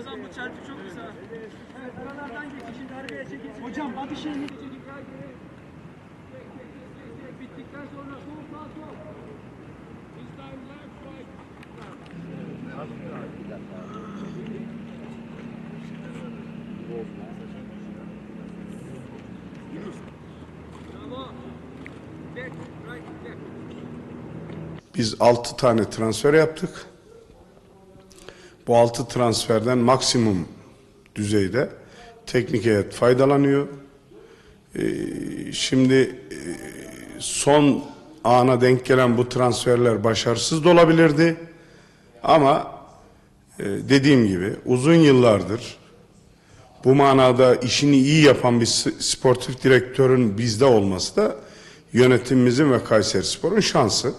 Ramazan bu çarpı çok kısa. Evet aralardan geçin arkaya çekilsin. Hocam hadi şeyini Biz 6 tane transfer yaptık. Bu 6 transferden maksimum düzeyde teknik heyet faydalanıyor. Ee, şimdi e, son ana denk gelen bu transferler başarısız da olabilirdi. Ama e, dediğim gibi uzun yıllardır bu manada işini iyi yapan bir sportif direktörün bizde olması da yönetimimizin ve Kayseri Spor'un şansı.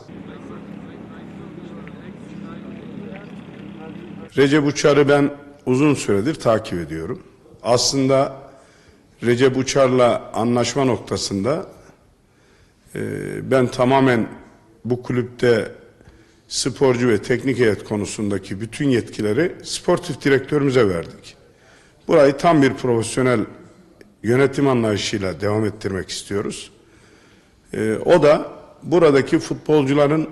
Recep Uçar'ı ben uzun süredir takip ediyorum. Aslında Recep Uçar'la anlaşma noktasında ben tamamen bu kulüpte sporcu ve teknik heyet konusundaki bütün yetkileri sportif direktörümüze verdik. Burayı tam bir profesyonel yönetim anlayışıyla devam ettirmek istiyoruz. E, o da buradaki futbolcuların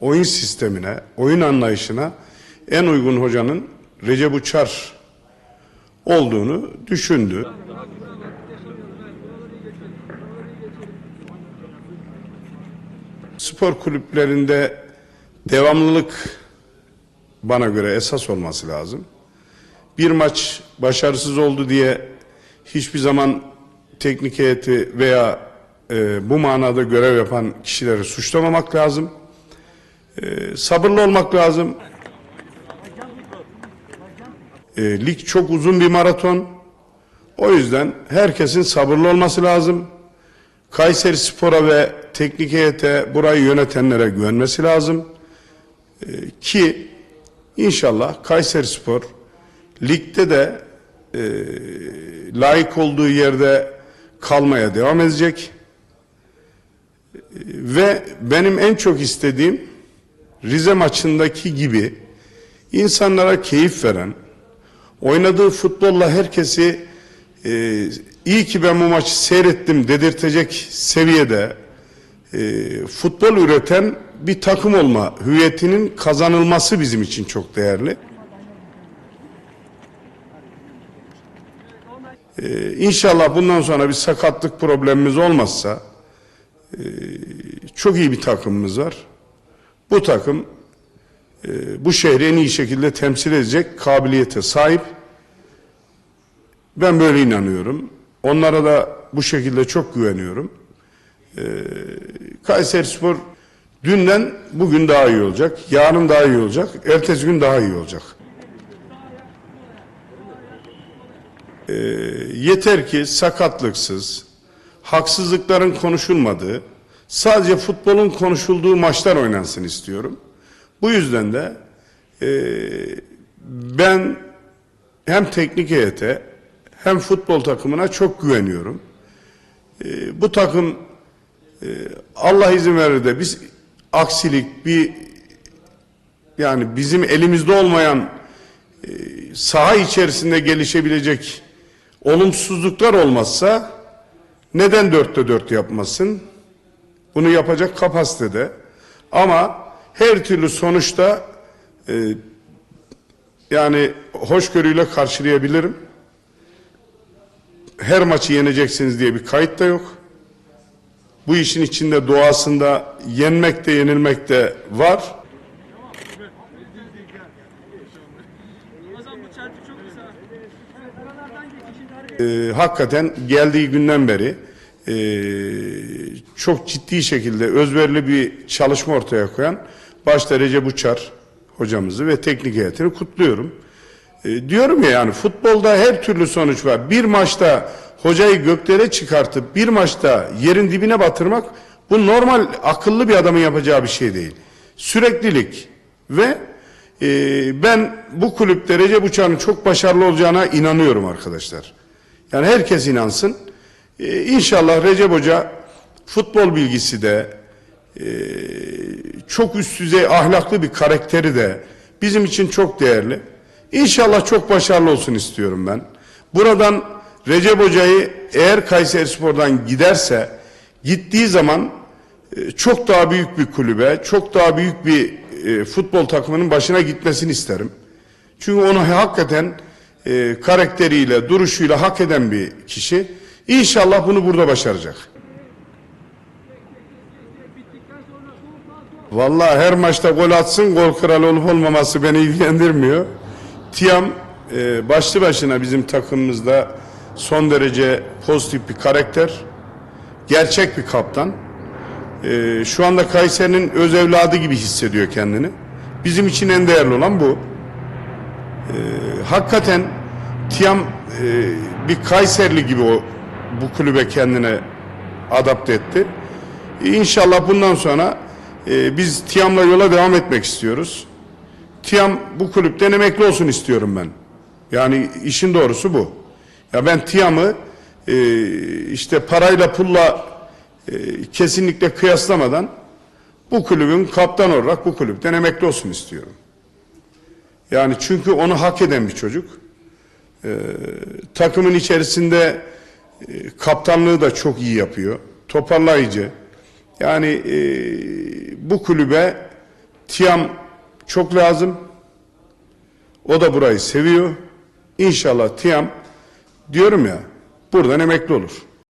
oyun sistemine, oyun anlayışına en uygun hocanın Recep Uçar olduğunu düşündü. Spor kulüplerinde devamlılık bana göre esas olması lazım. Bir maç başarısız oldu diye hiçbir zaman teknik heyeti veya e, bu manada görev yapan kişileri suçlamamak lazım. E, sabırlı olmak lazım. E, lig çok uzun bir maraton. O yüzden herkesin sabırlı olması lazım. Kayseri Spor'a ve teknik heyete burayı yönetenlere güvenmesi lazım. E, ki inşallah Kayseri Spor ligde de e, layık olduğu yerde kalmaya devam edecek. E, ve benim en çok istediğim Rize maçındaki gibi insanlara keyif veren, oynadığı futbolla herkesi e, iyi ki ben bu maçı seyrettim dedirtecek seviyede e, futbol üreten bir takım olma hüviyetinin kazanılması bizim için çok değerli. Ee, inşallah bundan sonra bir sakatlık problemimiz olmazsa e, çok iyi bir takımımız var. Bu takım e, bu şehri en iyi şekilde temsil edecek kabiliyete sahip. Ben böyle inanıyorum. Onlara da bu şekilde çok güveniyorum. Ee, Kayseri Spor dünden bugün daha iyi olacak. Yarın daha iyi olacak. Ertesi gün daha iyi olacak. Ee, yeter ki sakatlıksız, haksızlıkların konuşulmadığı, sadece futbolun konuşulduğu maçlar oynansın istiyorum. Bu yüzden de e, ben hem teknik heyete hem futbol takımına çok güveniyorum. E, bu takım Allah izin verir de biz aksilik bir yani bizim elimizde olmayan e, saha içerisinde gelişebilecek olumsuzluklar olmazsa neden dörtte dört yapmasın? Bunu yapacak kapasitede. Ama her türlü sonuçta e, yani hoşgörüyle karşılayabilirim. Her maçı yeneceksiniz diye bir kayıt da yok. Bu işin içinde doğasında yenmek de yenilmek de var. Ee, hakikaten geldiği günden beri e, çok ciddi şekilde özverili bir çalışma ortaya koyan başta Recep Uçar hocamızı ve teknik heyetini kutluyorum. E, diyorum ya yani futbolda her türlü sonuç var. Bir maçta hocayı göklere çıkartıp bir maçta yerin dibine batırmak Bu normal akıllı bir adamın yapacağı bir şey değil. Süreklilik ve e, ben bu kulüpte Recep Uçar'ın çok başarılı olacağına inanıyorum arkadaşlar. Yani herkes inansın. E, inşallah Recep Hoca futbol bilgisi de e, çok üst düzey ahlaklı bir karakteri de bizim için çok değerli. İnşallah çok başarılı olsun istiyorum ben. Buradan Recep Hoca'yı eğer Kayseri Spor'dan giderse gittiği zaman e, çok daha büyük bir kulübe, çok daha büyük bir e, futbol takımının başına gitmesini isterim. Çünkü onu hakikaten e, karakteriyle, duruşuyla hak eden bir kişi. İnşallah bunu burada başaracak. Vallahi her maçta gol atsın, gol kralı olup olmaması beni ilgilendirmiyor. Tiam başlı başına bizim takımımızda son derece pozitif bir karakter. Gerçek bir kaptan. E, şu anda Kayseri'nin öz evladı gibi hissediyor kendini. Bizim için en değerli olan bu. E, hakikaten Tiam e, bir Kayserli gibi o bu kulübe kendine adapte etti. İnşallah bundan sonra e, biz Tiam'la yola devam etmek istiyoruz. Tiam bu kulüpten emekli olsun istiyorum ben. Yani işin doğrusu bu. Ya ben Tiam'ı e, işte parayla pulla e, kesinlikle kıyaslamadan bu kulübün kaptan olarak bu kulüpten emekli olsun istiyorum. Yani çünkü onu hak eden bir çocuk. E, takımın içerisinde e, kaptanlığı da çok iyi yapıyor. Toparlayıcı. Yani e, bu kulübe Tiam çok lazım. O da burayı seviyor. İnşallah Tiam diyorum ya buradan emekli olur.